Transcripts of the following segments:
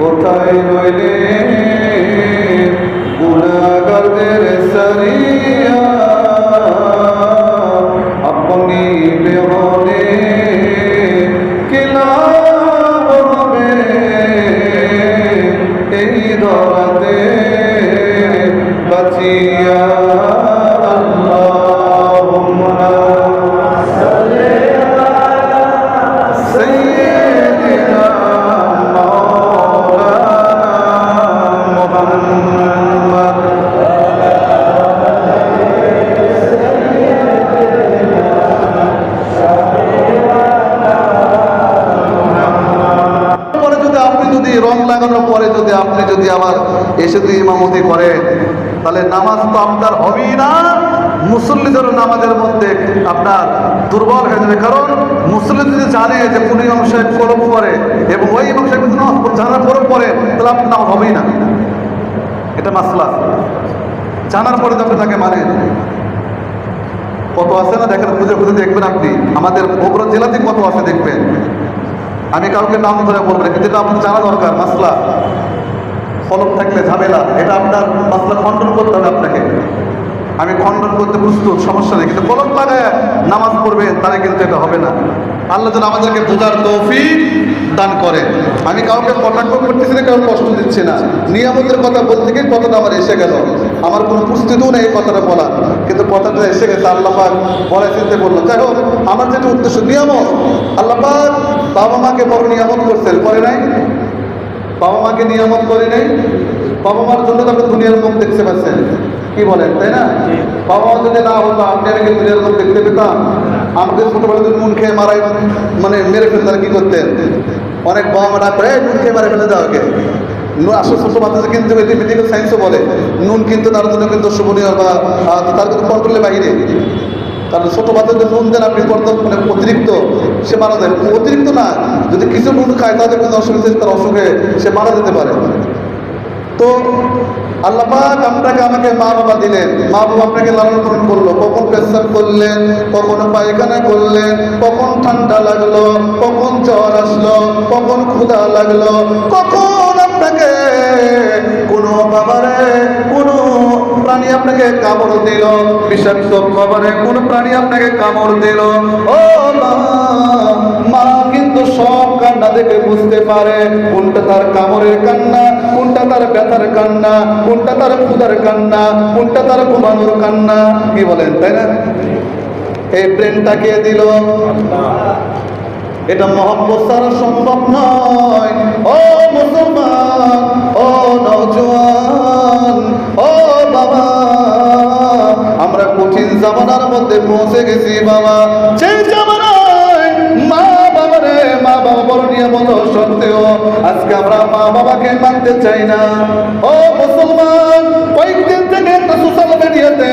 কোথায় রইলে যদি আবার এসে যদি ইমামতি করেন তাহলে নামাজ তো আপনার হবেই না। মুসল্লিদের নামাজের মধ্যে আপনার দুর্বল হয়ে যাবে। কারণ মুসল্লি যদি জানে যে কোন ইমাম সাহেব কলম করে এবং ওই ইমাম সাহেব যদি জানার পরে পড়ে, তাহলে আপনার নামাজ হবেই না। এটা মাসলা। জানার পরে যখন তাকে মানেন। কত আছে না? দেখেন, খুঁজে খুঁজে দেখবেন আপনি। আমাদের বগুড়া জেলাতে কত আছে দেখবেন। আমি কাউকে নাম ধরে বলব না, কিন্তু এটা আপনার জানা দরকার, মাসলা। ফলক থাকলে ঝামেলা, এটা আপনার মাসলা খণ্ডন করতে হবে আপনাকে। আমি খণ্ডন করতে প্রস্তুত, সমস্যা নেই, কিন্তু কলম লাগায় নামাজ পড়বে, তাহলে কিন্তু এটা হবে না। আল্লাহ যেন আমাদেরকে বোঝার তৌফিক দান করে আমি কাউকে কটাক্ষ করতেছি না কাউকে কষ্ট দিচ্ছি না। নিয়ামতের কথা বলতে গিয়ে কথাটা আমার এসে গেল। আমার কোনো প্রস্তুতিও নেই এই কথাটা বলা কিন্তু কথাটা এসে গেছে, আল্লাহ পাক বলে চিনতে বলল যাই হোক, আমার যেটা উদ্দেশ্য নিয়ামত, আল্লাহ পাক বাবা মাকে বড় নিয়ামত করছেন, করে নাই? বাবা মাকে নিয়ামত করে নেই বাবা মার জন্য তো আপনি দুনিয়ার মুখ দেখতে পাচ্ছেন। কি বলেন তাই না? বাবা মা যদি না হতো আপনি আমি কি দুনিয়ার মুখ দেখতে পেতাম? আমাদের ছোটবেলা যদি নুন খেয়ে মারাই মানে মেরে ফেলতেন কি করতেন? অনেক বাবা মা করে নুন খেয়ে মারে ফেলে দাও ওকে নুন আসলে ছোট বাচ্চাদের কিন্তু এটি মেডিকেল সায়েন্সও বলে নুন কিন্তু তার জন্য কিন্তু শুভনীয় বা তার কিন্তু কন্ট্রোলের বাইরে কারণ ছোট বাচ্চাদের নুন দেন আপনি পর্যন্ত মানে অতিরিক্ত, সে মারা যায়। অতিরিক্ত না, যদি কিছু নুন খায় তাদের কিন্তু অসুবিধা তার অসুখে সে মারা যেতে পারে। তো আল্লাহ পাক আপনাকে আমাকে মা বাবা দিলেন। মা বাবা আপনাকে লালন পালন করল। কখন পেশাব করলেন, কখন পায়খানা করলেন, কখন ঠান্ডা লাগল, কখন জ্বর আসলো, কখন ক্ষুধা লাগল, কখন আপনাকে কোনো বাবারে, কোনো প্রাণী আপনাকে কামড় দিল, বিষাক্ত বাবারে কোন প্রাণী আপনাকে কামড় দিল? ও মা কিন্তু সব কান্না দেখে বুঝতে পারে। কোনটা তার কামড়ের কান্না, কোনটা তার ব্যথার কান্না, কোনটা তার ক্ষুধার কান্না, কোনটা তার ঘুমানোর কান্না, কি বলেন, তাই না? এই ব্রেনটাকে দিল? এটা মহব্বত ছাড়া সম্ভব নয়। ও মুসলমান, ও নজওয়ান ও বাবা, আমরা কঠিন জামানার মধ্যে পৌঁছে গেছি বাবা। সেই জামানায় মা বাবা রে, মা বাবা বড় নিয়মত সত্ত্বেও আজকে আমরা মা বাবাকে মানতে চাই না। ও মুসলমান, কয়েকদিন থেকে সোশ্যাল মিডিয়াতে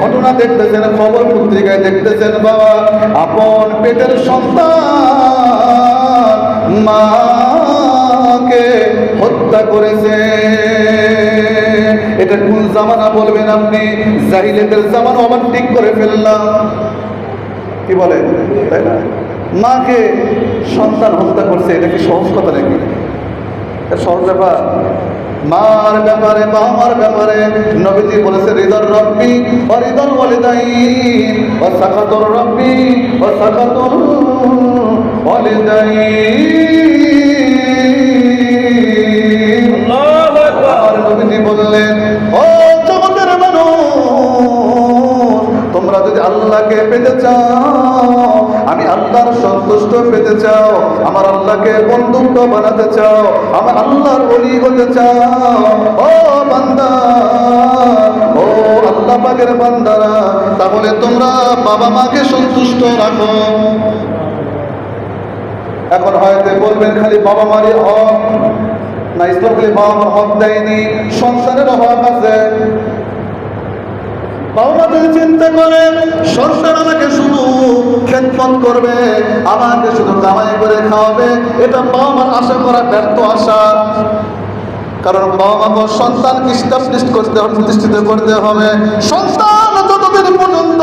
ঘটনা দেখতেছেন, খবর পত্রিকায় দেখতেছেন বাবা। আপন পেটের সন্তান মাকে হত্যা করেছে। এটা কোন জামানা বলবেন আপনি? জাহিলেদের জামানা আবার ঠিক করে ফেললাম। কি বলে? তাই না? মাকে সন্তান হত্যা করছে এটা কি সহজ কথা নাকি? সহজ ব্যাপার? মার ব্যাপারে বাবার ব্যাপারে নবীজি বলেছে হৃদর রব্বি ও হৃদর ওয়ালিদাই ও সাকাতুর রব্বি ও সাকাতুর ওয়ালিদাই আর নবীজি বললেন আল্লাহকে পেতে চাও, আমি আল্লাহর সন্তুষ্ট পেতে চাও, আমার আল্লাহকে বন্ধুত্ব বানাতে চাও আমার আল্লাহর বলি হতে চাও। ও বান্দা, ও আল্লাহ পাকের বান্দারা, তাহলে তোমরা বাবা মাকে সন্তুষ্ট রাখো। এখন হয়তো বলবেন খালি বাবা মারই হক, না ইসলাম বাবা মার হক দেয়নি সংসারের হক আছে। বাবা চিন্তা করে, সন্তান আমাকে শুধু খেদমত করবে, আমাকে শুধু কামাই করে খাওয়াবে, এটা বাবা মার আশা করা ব্যর্থ আশা। কারণ বাবা মা সন্তান স্টাবলিশ করতে হবে, প্রতিষ্ঠিত করতে হবে। সন্তান যতদিন পর্যন্ত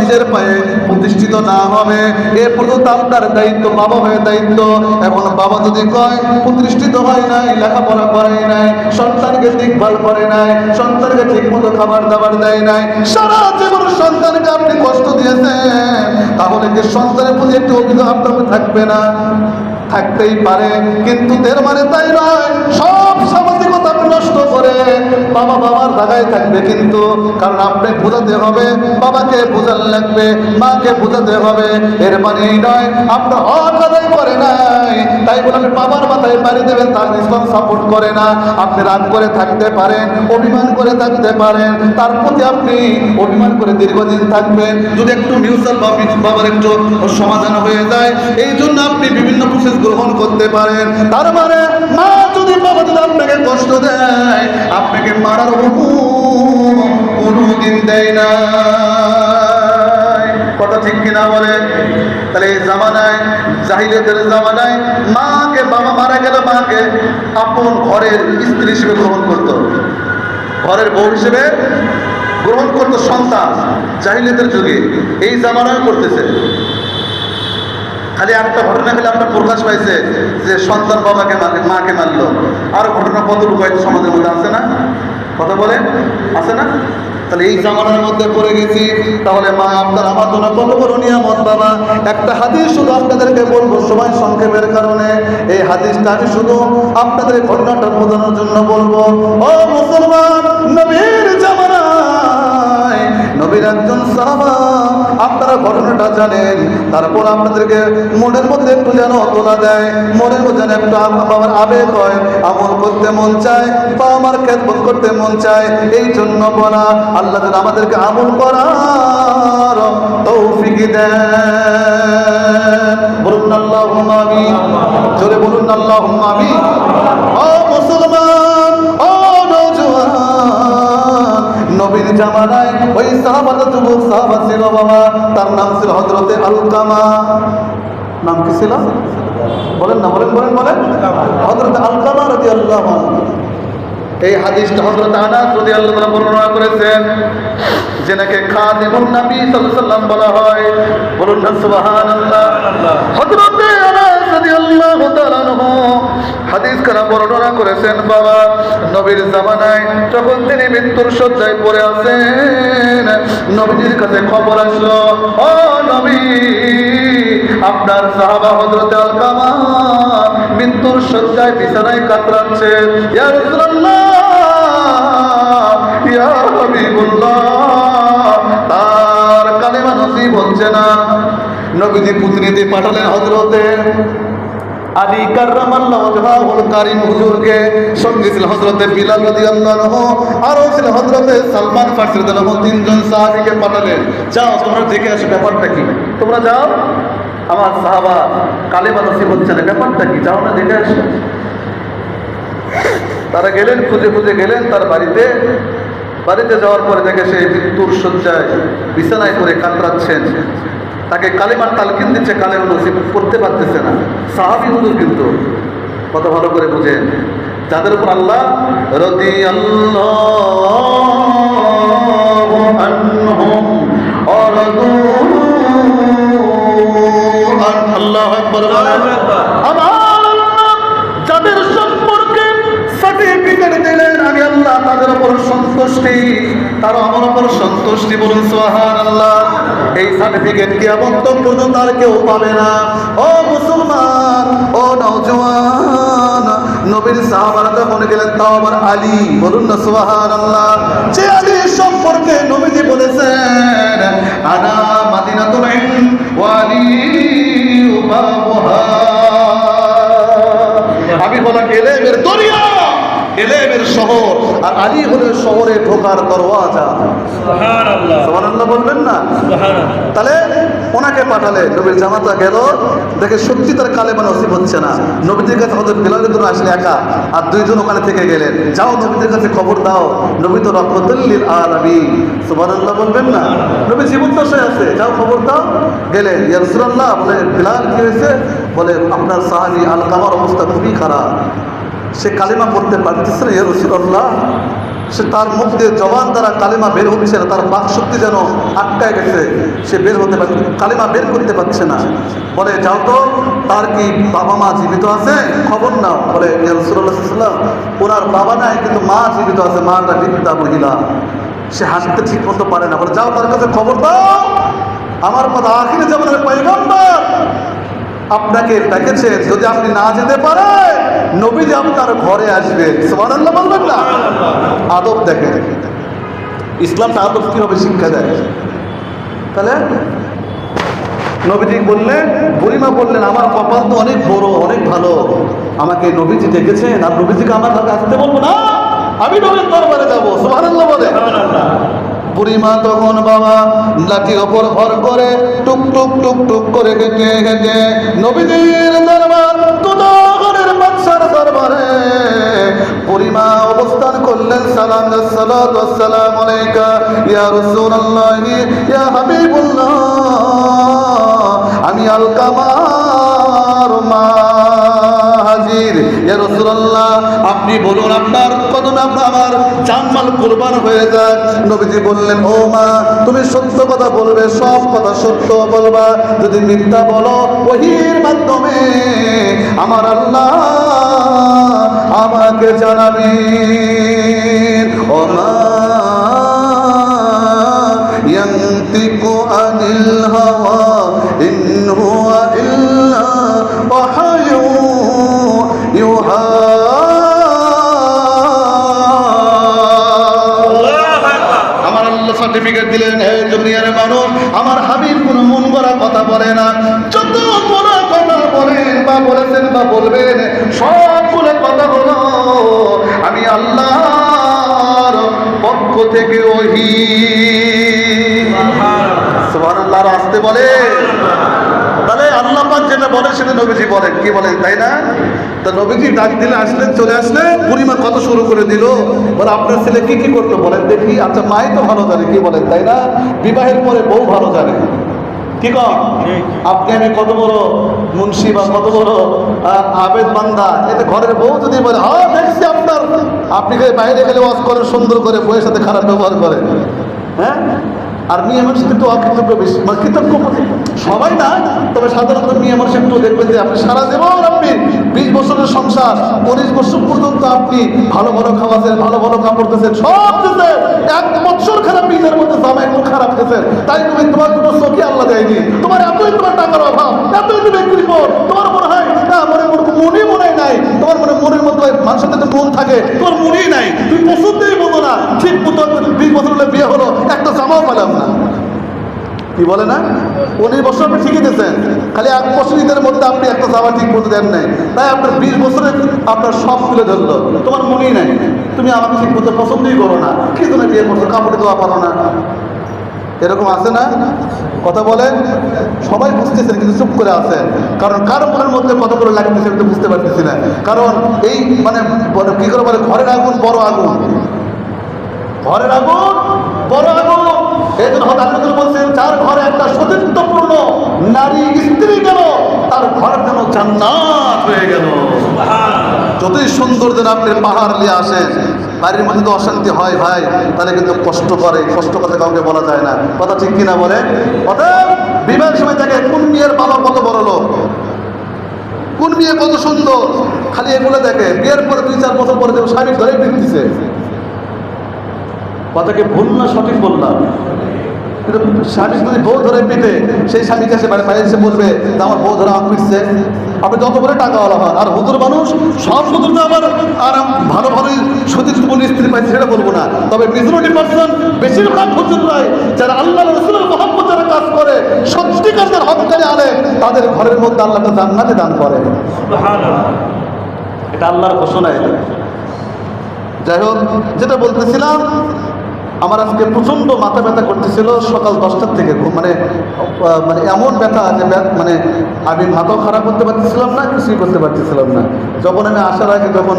নিজের পায়ে প্রতিষ্ঠিত না হবে। এ পর্যন্ত আপনার দায়িত্ব, বাবা হয়ে দায়িত্ব, এখন বাবা যদি কয়, প্রতিষ্ঠিত হয় নাই, লেখাপড়া করে নাই, সন্তানকে দেখভাল করে নাই, সন্তানকে ঠিক মতো খাবার দাবার দেয় নাই, সারা জীবন সন্তানকে আপনি কষ্ট দিয়েছেন, তাহলে কি সন্তানের প্রতি একটু অভিযোগ আপনার থাকবে না? থাকতেই পারে, কিন্তু মানে তাই নয়, সব সামাজিকতা আপনি নষ্ট করে বাবা বাবার জায়গায় থাকবে কিন্তু, কারণ আপনাকে বোঝাতে হবে, বাবাকে বোঝান লাগবে, মাকে বোঝাতে হবে। এর মানে এই নয় আপনার হক আদায় করে নাই। তাই বলে আপনি বাবার মাথায় বাড়ি দেবেন, তার ইসলাম সাপোর্ট করে না। আপনি রাগ করে থাকতে পারেন, অভিমান করে থাকতে পারেন। তার প্রতি আপনি অভিমান করে দীর্ঘদিন থাকবেন। যদি একটু মিউচুয়াল বা বাবার একটু সমাধান হয়ে যায়, এই জন্য আপনি বিভিন্ন প্রসেস গ্রহণ করতে পারেন। তার মানে মা আপনাকে কষ্ট দেয়, আপনাকে মারার হুকুম দেয় না। কথা ঠিক কিনা বলে? তাহলে এই জামানায়, জাহিলিয়াতের জামানায় মাকে, বাবা মারা গেলে মাকে আপন ঘরের স্ত্রী হিসেবে গ্রহণ করতো। ঘরের বউ হিসেবে গ্রহণ করতো সন্তান, জাহিলিয়াতের যুগে। এই জামানায় করতেছে। খালি একটা ঘটনা খালি আপনার প্রকাশ পাইছে যে সন্তান বাবাকে মাকে মাকে মারলো। আর ঘটনা কত রূপায়িত সমাজের মধ্যে আছে না? কথা বলে আছে না? তাহলে এই জামানার মধ্যে পড়ে গেছি। তাহলে মা আপনার আমার জন্য কত বড় নিয়ামত, বাবা। একটা হাদিস শুধু আপনাদেরকে বলব সময় সংক্ষেপের কারণে। এই হাদিসটা আমি শুধু আপনাদের ঘটনাটা বোঝানোর জন্য বলব। ও মুসলমান, নবীর জামানায় নবীর একজন সাহাবা। আপনারা ঘটনাটা জানেন। তারপর আপনাদেরকে মনের মধ্যে একটু যেন তোলা দেয় মনের মধ্যে যেন একটু আম- বাবার আবেগ হয়। আমল করতে মন চায়, বা আমার খেত খেদমত করতে মন চায়, এই জন্য বলা, আল্লাহ যেন আমাদেরকে আমল করার তৌফিক দেন। বলুন আল্লাহ জোরে বলুন আল্লাহ আমি ও মুসলমান! সাহাবা ছিল বাবা, তার নাম ছিল হজরতে আলকামা নাম কি ছিল? বলেন না, বলেন বলেন বলেন। হজরত আলকামা রাজি আল্লাহ এই হাদিসটা হযরত আনাস রাদিয়াল্লাহু তাআলা বর্ণনা করেছেন যেনাকে খাদিমুন নবী সাল্লাল্লাহু বলা হয়, বলুন না সুবহানাল্লাহ। হযরত আনাস রাদিয়াল্লাহু তাআলা আনহু হাদিস কারা বর্ণনা করেছেন, বাবা, নবীর জামানায় যখন তিনি মৃত্যুর শয্যায় পড়ে আছেন নবীর কাছে খবর আসলো, ও নবী, আপনার সাহাবা হযরত আলকামা মৃত্যুর শয্যায় বিছানায় কাতরাচ্ছে তার কালেমা নসিব হচ্ছে না। নবীজি প্রতিনিধি পাঠালেন হুজুরকে। সঙ্গে ছিল হযরতে বিলাল রাদিয়াল্লাহু আনহু আরও ছিল হযরতে সালমান তিনজন পাঠালেন। ব্যাপারটা কি। তোমরা যাও। আমার সাহাবা কালেমা নসিব হচ্ছে না। ব্যাপারটা কি? যাও না দেখে আসো। তারা গেলেন, খুঁজে খুঁজে গেলেন তার বাড়িতে। বাড়িতে যাওয়ার পরে দেখে সে মৃত্যুর শয্যায় বিছানায় করে কাতরাচ্ছেন। তাকে কালেমার তালকিন দিচ্ছে, কালেমা নসিব করতে পারতেছে না। সাহাবি হুজুর কিন্তু কত ভালো করে বুঝেন। যাদের উপর আল্লাহ রদি আল্লাহ আকবার আমার যাদের সম্পর্কে সার্টিফিকেট দিলেন আমি আল্লাহ তাদের উপর সন্তুষ্টি তারা আমার উপর সন্তুষ্টি বলুন সোহান আল্লাহ এই সার্টিফিকেট কি এমন তো পর্যন্ত আর কেউ পাবে না? ও মুসলমান ও নওজওয়ান নবীর সাহাবারা যখন গেলেন তাও আবার আলী বলুন না সোহান আল্লাহ যে আলী সম্পর্কে নবীজি বলেছেন আনা মাদিনাতুল ইলম ওয়া আলী আমি হলাম এলেমের দরিয়া এলেমের শহর আর আলী হলো শহরে ঢোকার দরওয়াজা। সুবহানাল্লাহ। বলবেন না? তাহলে ওনাকে পাঠালে নবীর জামাতা গেল, দেখে সত্যি তার কালেমা নসিব হচ্ছে না। নবীদের কাছে হজরত বিলাল কিন্তু আসলে একা, আর দুইজন ওখানে থেকে গেলেন। যাও নবীদের কাছে খবর দাও, নবী তো রহমতুল্লিল আলামী সুবহানাল্লাহ বলবেন না? নবী জীবন দশায় আছে, যাও খবর দাও। গেলেন, ইয়া রাসূলুল্লাহ বলে বিলাল কি হয়েছে? বলে, আপনার সাহাবী আল কামার অবস্থা খুবই খারাপ। সে কালিমা পড়তে পারতেছে না, ইয়া রাসূলুল্লাহ। সে তার মুখ দিয়ে জবান দ্বারা কালিমা বের হচ্ছে না, তার বাক শক্তি যেন আটকায় গেছে, সে বের হতে পারছে কালিমা বের করতে পারছে না। বলে, যাও তো, তার কি বাবা মা জীবিত আছে? খবর নাও। বলে রসুল্লাহাম ওনার বাবা নাই, কিন্তু মা জীবিত আছে, মাটা বৃদ্ধা মহিলা। সে হাসতে ঠিক মতো পারে না। বলে, যাও, তার কাছে খবর দাও। আমার কথা আখিরে যেমন পৈগম্বর আপনাকে ডেকেছেন যদি আপনি না যেতে পারেন নবী নবীজি আপনার ঘরে আসবেন সুবহানাল্লাহ বলবেন না? আদব দেখে। ইসলামটা আদব কীভাবে শিক্ষা দেয়? তাহলে নবীজি বললেন, বুড়িমা বললেন, আমার কপাল তো অনেক বড়, অনেক ভালো। আমাকে নবীজি দেখেছেন আর নবীজিকে আমার কাছে আসতে বলব না। আমি নবীর দরবারে যাব। সুবহানাল্লাহ বলে বুড়িমা তখন বাবা লাঠি ওপর ভর করে টুক টুক টুক টুক করে হেঁটে হেঁটে নবীজির দরবার তুদগরের বাদশার দরবারে? বুড়িমা অবস্থান করলেন, সালাম, সালাত আসসালাম আলাইকা, ইয়া রাসূলুল্লাহ, ইয়া হাবিবুল্লাহ। আমি আলকামার মা হাজির। ইয়া রাসূলুল্লাহ, আপনি বলুন আপনার কদমে আপনার আমার জানমাল কুরবান হয়ে যাক নবীজি বললেন ও মা তুমি সত্য কথা বলবে সব কথা সত্য বলবা যদি মিথ্যা বলো ওহির মাধ্যমে আমার আল্লাহ আমাকে জানাবেন ও মা ينطق عن الهوى সার্টিফিকেট দিলেন হে দুনিয়ার মানুষ আমার হাবিব কোনো মন করা কথা বলে না। যত বড় কথা বলেন বা বলেছেন বা বলবেন সবগুলো কথা হলো আমি আল্লাহর পক্ষ থেকে ওহি। সবার আল্লাহর আসতে বলে তাহলে আল্লাহ পাক যেটা বলে সেটা নবীজি বলেন। কি বলেন, তাই না? তা নবীজি ডাক দিলে আসলেন, চলে আসলেন, বুড়িমা কত শুরু করে দিল, বলে, আপনার ছেলে কি কি করতো? বলেন দেখি আচ্ছা মাই তো ভালো জানে, কি বলেন, তাই না? বিবাহের পরে বউ ভালো জানে। কি কম আপনি আমি কত বড় মুন্সি বা কত বড় আবেদ বান্দা। এতে ঘরের বউ যদি বলে হ্যাঁ দেখছি আপনার। আপনি বাইরে গেলে ওয়াজ করেন, সুন্দর করে বউয়ের সাথে খারাপ ব্যবহার করেন। হ্যাঁ? আর মেয়ে মানুষ কিন্তু অকৃতজ্ঞ বেশি মানে কৃতজ্ঞ সবাই না, তবে সাধারণত মেয়ে মানুষ একটু দেখবেন যে আপনি সারা জীবন আপনি বিশ বছরের সংসার, উনিশ বছর পর্যন্ত আপনি ভালো ভালো খাওয়াছেন, ভালো ভালো কাপড় দিয়েছেন, সব দিয়েছেন এক বছর খারাপ নিজের মধ্যে জামা একটু খারাপ খেয়েছেন তাই তুমি তোমার কোনো চোখে আল্লাহ দেয়নি। তোমার এতই তোমার টাকার অভাব, এতই তুমি কৃপণ তোমার মনে মনে নাই। তোমার মনে মনের মতো মানুষের তো মন থাকে। তোমার মনেই নাই। তুমি পছন্দই বলো না। ঠিক মতো বিশ বছর হলে বিয়ে হলো, একটা জামাও পেলাম না। কি বলে না? উনিশ বছর আপনি ঠিকই দিয়েছেন। খালি এক বছর ঈদের মধ্যে আপনি একটা জামা ঠিক মতো দেন নাই। তাই আপনার বিশ বছরে আপনার সব তুলে ধরলো। তোমার মনেই নাই। তুমি আমাকে ঠিক মতো পছন্দই করো না। কি তুমি বিয়ে করছ কাপড়ে দেওয়া পারো না? এরকম আছে না? কথা বলেন? সবাই বুঝতেছেন, কিন্তু চুপ করে আছেন। কারণ কারও মনের মধ্যে কতগুলো লাগতেছে আমি বুঝতে পারতেছি না। কারণ এই মানে কি করে বলে? ঘরের আগুন, বড় আগুন। ঘরের আগুন, বড় আগুন। এই জন্য হঠাৎ বলছেন, যার ঘরে একটা সতীত্বপূর্ণ নারী স্ত্রী গেল, তার ঘরের যেন জান্নাত হয়ে গেল। যতই সুন্দর যেন আপনি পাহাড় নিয়ে আসেন, বাড়ির মধ্যে তো অশান্তি হয় ভাই, তাহলে কিন্তু কষ্ট করে, কষ্ট কথা কাউকে বলা যায় না। কথা ঠিক কিনা বলে? অতএব বিবাহের সময় দেখে কোন মেয়ের বাবা কত বড় লোক? কোন বিয়ে কত সুন্দর? খালি এগুলো দেখে। বিয়ের পরে দুই চার বছর পরে স্বামী ধরে ফিরতেছে। কথাকে ভুল না সঠিক বললাম। কিন্তু স্বামী যদি বউ ধরে পিটে সেই স্বামী কাছে মানে বাইরে এসে বলবে আমার বউ ধরে আমাকে পিটছে। আপনি যত করে টাকাওয়ালা হন আর হুজুর মানুষ সব হুজুর তো আবার আর ভালো ভালোই সতীর জীবন স্ত্রী পাইছে সেটা বলব না। তবে মেজরিটি পার্সন বেশিরভাগ হুজুররাই যারা আল্লাহ রসুলের মহব্বত যারা কাজ করে সত্যিকার যারা হকারে আনে তাদের ঘরের মধ্যে আল্লাহ জান্নাতে দান করে। এটা আল্লাহর ঘোষণা এটা। যাই হোক যেটা বলতেছিলাম আমার আজকে প্রচণ্ড মাথা ব্যথা করতেছিল, সকাল দশটার থেকে। মানে মানে এমন ব্যথা যে মানে আমি মাথাও খারাপ করতে পারতেছিলাম না, কিছুই করতে পারতেছিলাম না। যখন আমি আসার আগে যখন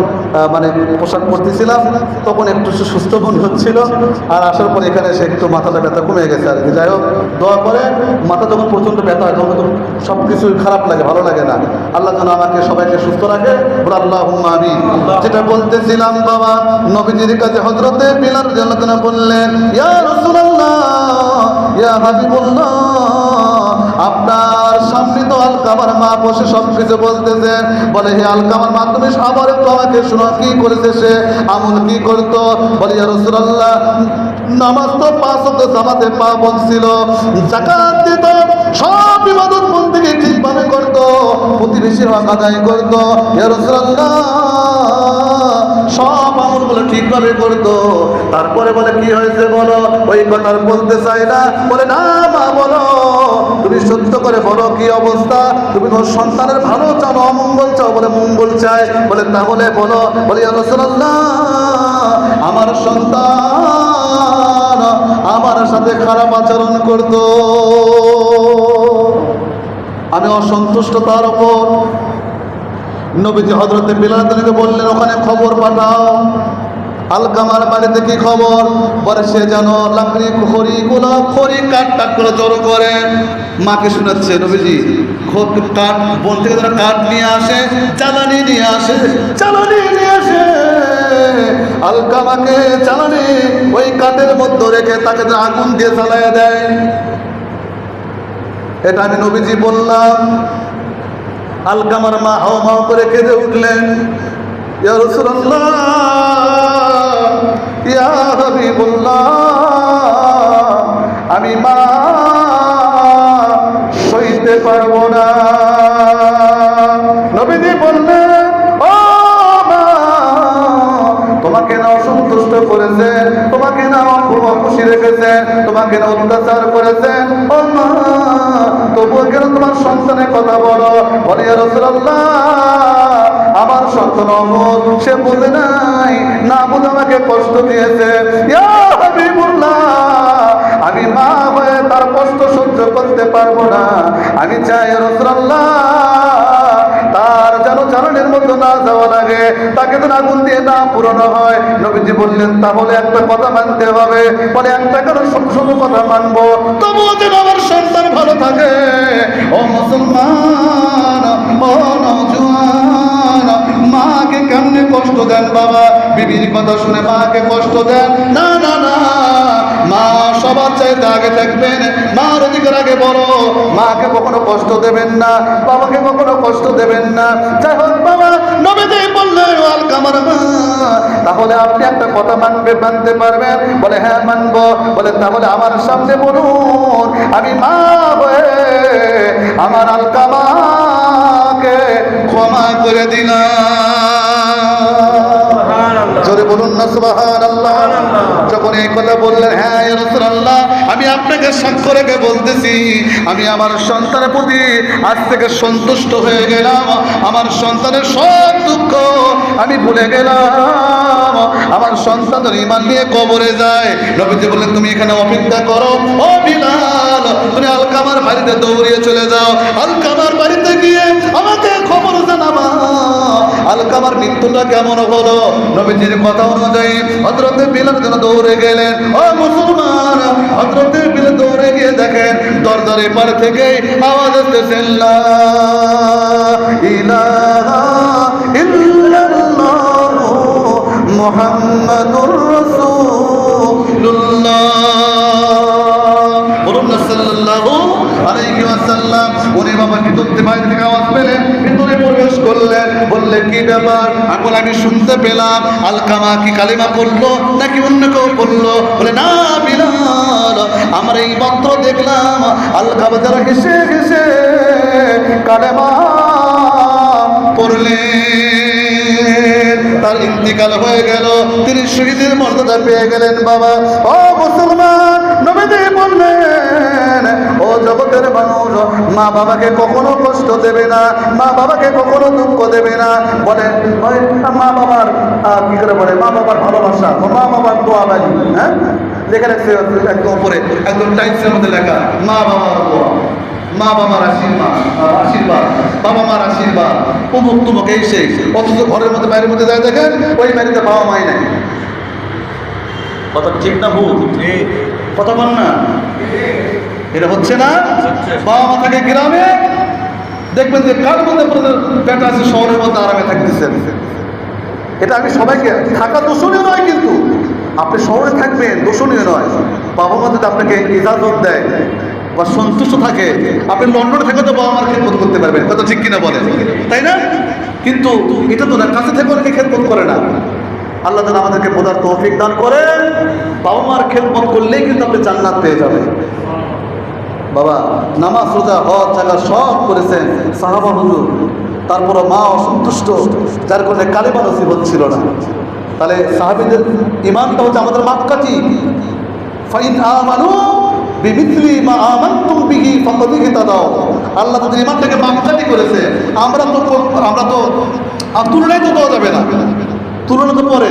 মানে পোশাক পরতেছিলাম, তখন একটু সুস্থ মনে হচ্ছিল। আর আসার পরে এখানে এসে একটু মাথাটা ব্যথা কমে গেছে আর কি। যাই হোক, দোয়া করে, মাথা যখন প্রচণ্ড ব্যথা হয়, তখন সব কিছু খারাপ লাগে, ভালো লাগে না। আল্লাহ যেন আমাকে সবাইকে সুস্থ রাখে। আল্লাহ আমি যেটা বলতেছিলাম বাবা, নবীজির কাছে হজরতে বিলাল জন্য বললেন আপনার সামনে তো আলকামার মা বসে সব কিছু বলতেছে বলে, হে আলকামার মা, তুমি আবার একটু আমাকে শোনো কি করেছে সে? আমল কি করতো? বলে রাসূলুল্লাহ, নামাজ তো পাঁচ ওয়াক্ত জামাতে পা বলছিল সব ইবাদত বন্দেগী ঠিকভাবে করতো, প্রতিবেশীর হক আদায় করতো। রাসূলুল্লাহ সব আমলগুলো ঠিকভাবে করতো। তারপরে বলে, কি হয়েছে বলো? ওই কথা আর বলতে চাই না। বলে, না মা, বলো। তুমি সত্য করে বলো কি অবস্থা? তুমি তোমার সন্তানের ভালো চাও অমঙ্গল চাও? বলে, মঙ্গল চাই। বলে, তাহলে বলো। বলে রাসূলুল্লাহ, আমার সন্তান আমার সাথে খারাপ আচরণ করতো। আমি অসন্তুষ্ট তার ওপর নবীজি হজরতে বিলালকে বললেন, ওখানে খবর পাঠাও। আলকামার বাড়িতে কি খবর? পরে সে যেন লাকড়ি, খড়ি গুলো খড়ি, কাঠ টাট করে জড়ো করে। মাকে শোনাচ্ছে, নবীজি কাঠ, বন থেকে তারা কাঠ নিয়ে আসে, চালানি নিয়ে আসে, চালানি নিয়ে আসে। আলকামাকে চালানি ওই কাঠের মধ্যে রেখে তাকে আগুন দিয়ে জ্বালায় দেয়। এটা আমি নবীজি বললাম। আলকামার মা হাও মাও করে কেঁদে উঠলেন। আমি মা সইতে পারব না। নবীজি বললেন, ও মা, তোমাকে না অসন্তুষ্ট করেছেন তোমাকে না খুব খুশি রেখেছেন তোমাকে না অত্যাচার করেছেন ও মা। তবুও কেন তোমার সন্তানের কথা বলো? বলে আমার সন্তান সে বুঝে নাই, না বুঝে আমাকে কষ্ট দিয়েছে। না যাওয়া লাগে। তাকে আগুন দিয়ে না হয়। নবীজি বললেন, তাহলে একটা কথা মানতে হবে। বলে, একটা কথা মানবো? তবুও যেন আমার সন্তান ভালো থাকে। ও মুসলমান মাকে কেমনে কষ্ট দেন বাবা? বিবির কথা শুনে মাকে কষ্ট দেন। না না না। মা, সবার চাইতে আগে থাকবেন মার অধিকার আগে বড়। মাকে কখনো কষ্ট দেবেন না, বাবাকে কখনো কষ্ট দেবেন না। যাই হোক বাবা, নবীজি বললেন আল কামার মা, তাহলে আপনি একটা কথা মানবে, মানতে পারবেন? বলে হ্যাঁ মানবো। বলে, তাহলে আমার সামনে বলুন, আমি মা হয়ে আমার আল কামাকে ক্ষমা করে দিলাম। জোরে বলুন না সুবাহান আল্লাহ যখন এই কথা বললেন হ্যাঁ আমি আপনাকে সাক্ষ্য রেখে বলতেছি আমি আমার সন্তানের প্রতি আজ থেকে সন্তুষ্ট হয়ে গেলাম আমার সন্তানের সব দুঃখ আমি ভুলে গেলাম আমার সন্তান ইমান নিয়ে কবরে যায়। নবীজি বললেন তুমি এখানে অপেক্ষা করো ও বিলাল তুমি আলকামার বাড়িতে দৌড়িয়ে চলে যাও আলকামার বাড়িতে আলকামার মৃত্যুটা কেমন হলো? নবীজির কথা অনুযায়ী হজরতে বিলাল যেন দৌড়ে গেলেন। ও মুসলমান হজরতে বিলাল দৌড়ে গিয়ে দেখেন, দরজারে পার থেকে আওয়াজ ইল্লাল্লাহু মুহাম্মাদুর রাসূলুল্লাহ। বলুন সাল্লাল্লাহু আলাইহি ওয়াসাল্লাম। উনি বাবা কি ভিতরতে বাইরে থেকে আওয়াজ পেলেন। প্রবেশ করলেন, বললে, কি ব্যাপার? এখন আমি শুনতে পেলাম। আলকামা কি কালিমা পড়ল নাকি অন্য কেউ পড়ল? বলে, না, বিলাল, আমার এই মাত্র দেখলাম। আলকামা যারা হেসে হেসে কালেমা পড়লেন। তার ইন্তিকাল হয়ে গেল। তিনি শহীদের মর্যাদা পেয়ে গেলেন, বাবা। ও মুসলমান বললেন, ও জগতের মানুষ, মা বাবাকে কখনো কষ্ট দেবে না, মা বাবাকে কখনো দুঃখ দেবে না। বলে মা বাবার কি করে বলে? মা বাবার ভালোবাসা, মা বাবার দোয়া বাজি হ্যাঁ? লেখা রাখছে একদম উপরে, একদম টাইপসের মধ্যে লেখা, মা বাবার দোয়া। মা বাবার আশীর্বাদ আশীর্বাদ, বাবা মার আশীর্বাদ উমুক তুমুক এই সেই, অথচ ঘরের মধ্যে, বাইরের মধ্যে যায় দেখেন, ওই বাড়িতে বাবা মাই নাই। কথা ঠিক না ভুল? কথা বল না। এটা হচ্ছে না? বাবা মা থাকে গ্রামে, দেখবেন যে কার মধ্যে বেটা আছে, শহরের মধ্যে আরামে থাকতেছেন এটা আমি সবাইকে, থাকা দোষণীয় নয় কিন্তু। আপনি শহরে থাকবেন, দোষণীয় নয়। বাবা মা যদি আপনাকে ইজাজত দেয় বা সন্তুষ্ট থাকে, আপনি লন্ডনে থেকে তো বাবা মার খেদমত করতে পারবেন, কথা ঠিক কিনা বলেন, তাই না? কিন্তু এটা তো না, কাছে থেকে অনেকে খেদমত করে না। আল্লাহ তালা আমাদেরকে বোধার তৌফিক দান করেন বাবা মার খেদমত করলেই কিন্তু আপনি জান্নাত পেয়ে যাবেন। বাবা, নামাজ, রোজা, হজ জায়গা সব করেছেন, সাহাবা হুজুর তারপরে মা অসন্তুষ্ট, যার কারণে কালেমা নসিব হচ্ছিল না। তাহলে সাহাবিদের ইমানটা হচ্ছে আমাদের মাপকাঠি। ফাইন আমানু আল্লাহ তাদের ইমানটাকে মাপকাঠি করেছে, আমরা তো আমরা তো তুলনায় তো দেওয়া যাবে না। তুলনা তো পরে।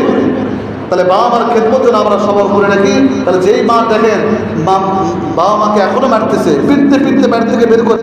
তাহলে বাবা মার খেদমত যেন আমরা সবর করে রাখি। তাহলে যেই মা দেখেন বাবা মাকে এখনও মারতেছে ফিরতে পিটতে বাড়ি থেকে বের করে